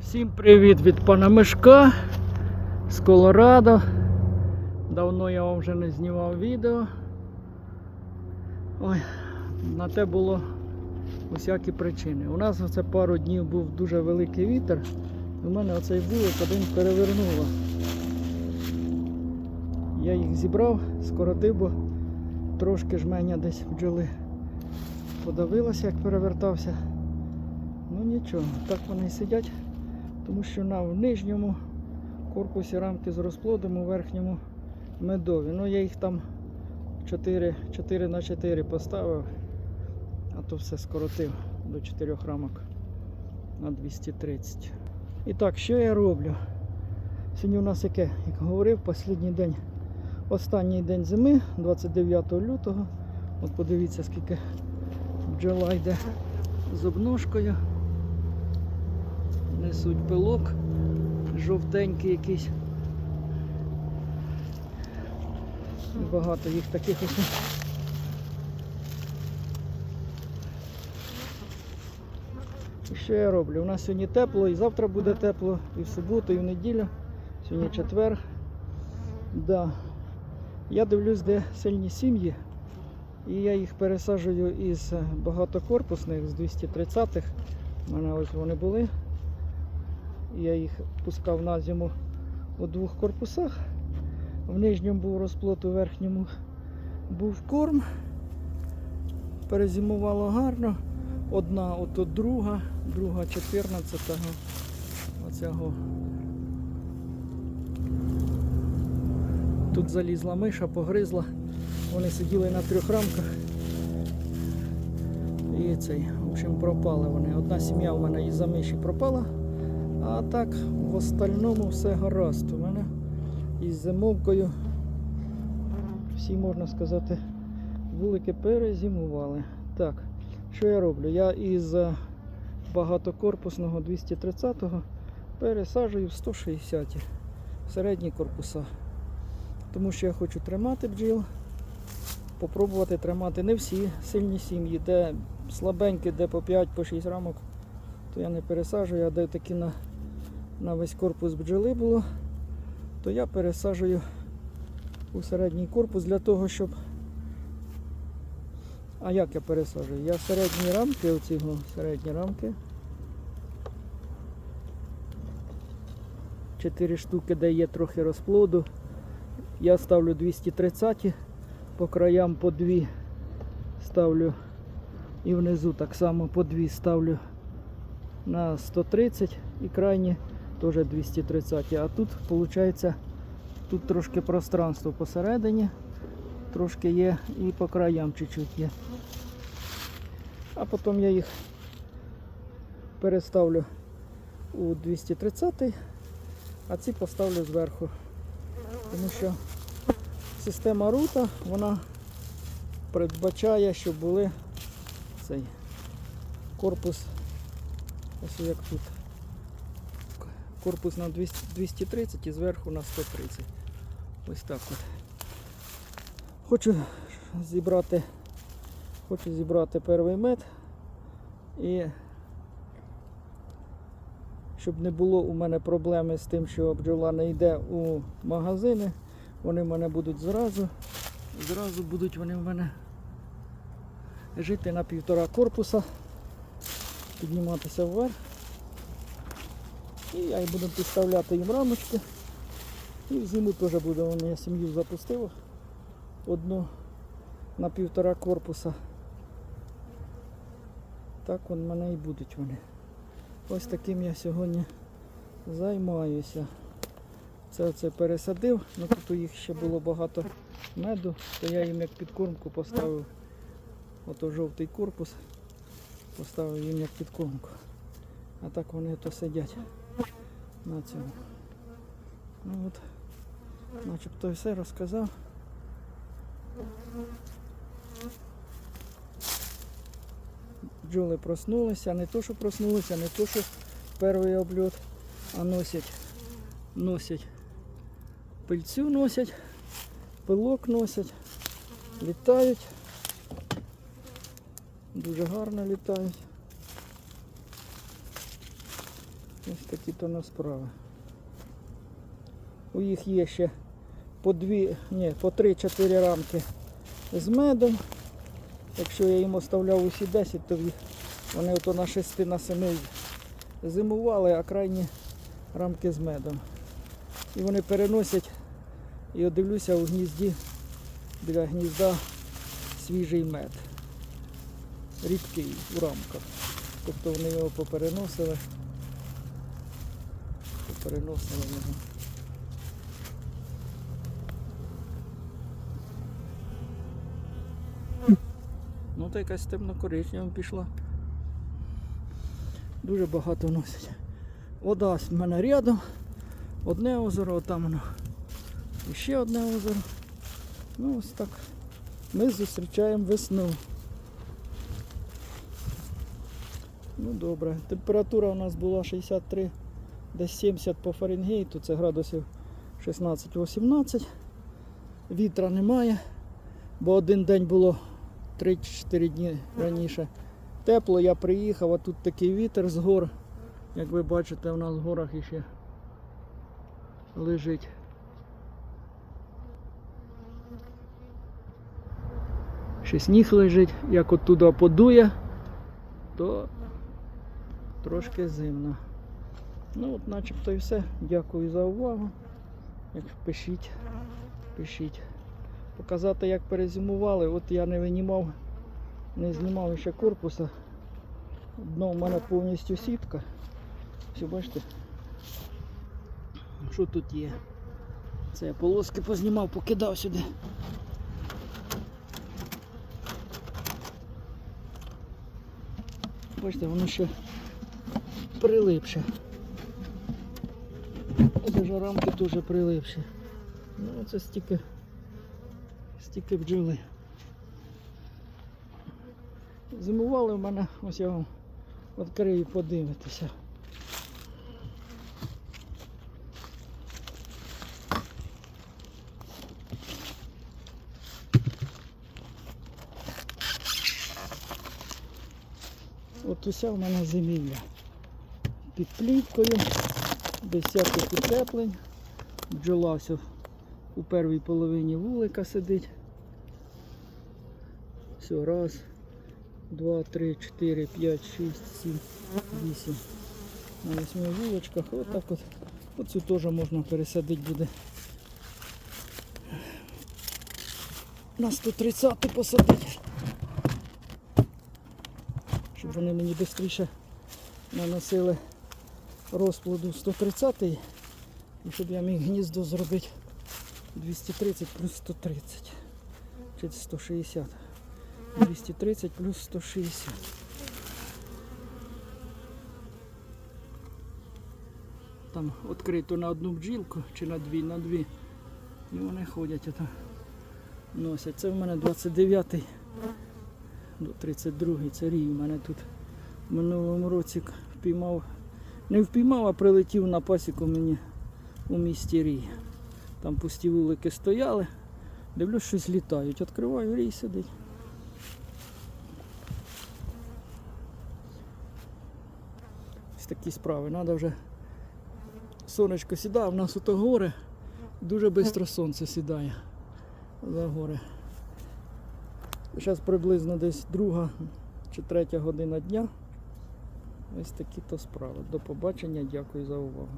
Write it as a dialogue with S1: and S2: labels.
S1: Всім привіт від пана Мишка з Колорадо. Давно я вам вже не знімав відео. Ой, на те було усякі причини. У нас оце пару днів був дуже великий вітер. У мене оцей вулик один перевернуло. Я їх зібрав, скоротив, бо трошки жменя десь бджоли подавилося, як перевертався. Ну нічого, так вони і сидять, тому що на в нижньому корпусі рамки з розплодом, у верхньому медові. Ну я їх там 4, 4 на 4 поставив, а то все скоротив до 4 рамок на 230. І так, що я роблю? Сьогодні у нас яке, як говорив, останній день, останній день зими, 29 лютого. От подивіться, скільки бджола йде з обножкою. Несуть пилок, жовтенький якийсь. Багато їх таких ось. І що я роблю? У нас сьогодні тепло, і завтра буде тепло, і в суботу, і в неділю. Сьогодні четвер. Да. Я дивлюсь, де сильні сім'ї. І я їх пересаджую із багатокорпусних, з 230-х. У мене ось вони були. Я їх пускав на зиму у двох корпусах. В нижньому був розплод, у верхньому був корм. Перезимувало гарно. Одна, ото друга, друга 14-го. Оцього. Тут залізла миша, погризла. Вони сиділи на трьох рамках. І цей, в общем, пропали вони. Одна сім'я у мене із-за миші пропала. А так, в остальному все гаразд. У мене із зимовкою всі, можна сказати, вулики перезимували. Так, що я роблю? Я із е, багатокорпусного 230-го пересаджую в 160 в середні корпуса. Тому що я хочу тримати бджіл, попробувати тримати не всі сильні сім'ї, де слабенькі, де по 5-6 по шість рамок, то я не пересаджую, а де такі на на весь корпус бджоли було, то я пересаджую у середній корпус для того, щоб. А як я пересаджую? Я середні рамки, оці середні рамки. Чотири штуки, де є трохи розплоду. Я ставлю 230 по краям по дві ставлю і внизу так само по дві ставлю на 130 і крайні теж 230. А тут виходить тут трошки пространство посередині, трошки є і по краям чуть-чуть є. А потім я їх переставлю у 230, а ці поставлю зверху. Тому що система рута, вона передбачає, щоб були цей корпус Ось як тут. Корпус на 200 230 і зверху на 130. Ось так от. Хочу зібрати, хочу зібрати перший мед і щоб не було у мене проблеми з тим, що бджола не йде у магазини, вони в мене будуть зразу, зразу будуть вони в мене жити на півтора корпуса підніматися вверх. І я буду підставляти їм рамочки. І зиму теж буде, Вон я сім'ю запустив одну на півтора корпуса. Так вон мене і будуть вони. Ось таким я сьогодні займаюся. Це оце пересадив, ну тут їх ще було багато меду, то я їм як підкормку поставив ото жовтий корпус поставив їм як підкормку. А так вони то сидять на цьому. Ну от, начебто все розказав. Бджоли проснулися, не то, що проснулися, не то, що перший обльот, а носять, носять пильцю носять, пилок носять, літають. Дуже гарно літають. Ось такі то на справи. У їх є ще по дві, ні, по 3-4 рамки з медом. Якщо я їм оставляв усі 10, то вони ото на 6 на 7 зимували, а крайні рамки з медом. І вони переносять, і от дивлюся у гнізді, біля гнізда свіжий мед. Рідкий у рамках. Тобто вони його попереносили. Попереносили його. Ну, та якась темно-коричнева пішла. Дуже багато носять. Вода в мене рядом. Одне озеро, там воно. І ще одне озеро. Ну ось так. Ми зустрічаємо весну. Ну добре. Температура у нас була 63, десь 70 по Фаренгейту, це градусів 16-18. Вітра немає, бо один день було 3-4 дні раніше. Тепло, я приїхав, а тут такий вітер з гор. Як ви бачите, у нас в горах іще лежить. Ще сніг лежить, як оттуда подує, то трошки зимно. Ну от начебто і все. Дякую за увагу. Як пишіть, пишіть. Показати як перезимували. От я не винімав, не знімав ще корпуса. Дно в мене повністю сітка. Все, бачите? Що тут є? Це я полоски познімав, покидав сюди. Бачите, воно ще прилипше. Даже рамки теж прилипші. Ну це стільки, стільки бджоли. Зимували в мене, ось я вам відкрию подивитися. От уся в мене зимівля. Під плівкою, без всяких утеплень. Бджола все у первій половині вулика сидить. Все, раз, два, три, чотири, п'ять, шість, сім, вісім. На восьми вулочках. Отак от. Оцю теж можна пересадити буде. На 130 посадити. Щоб вони мені швидше наносили розплоду 130 і щоб я міг гніздо зробити 230 плюс 130. Чи 160. 230 плюс 160. Там відкрито на одну бджілку чи на дві, на дві. І вони ходять ото носять. Це в мене 29-й до 32-й. Це рій. У мене тут в минулому році впіймав. Не впіймав, а прилетів на пасіку мені у місті Рій. Там пусті вулики стояли. Дивлюсь, щось літають. Відкриваю рій сидить. Ось такі справи. Треба вже сонечко сідає, в нас ото гори. Дуже швидко сонце сідає за гори. Зараз приблизно десь друга чи третя година дня. Ось такі то справи. До побачення, дякую за увагу.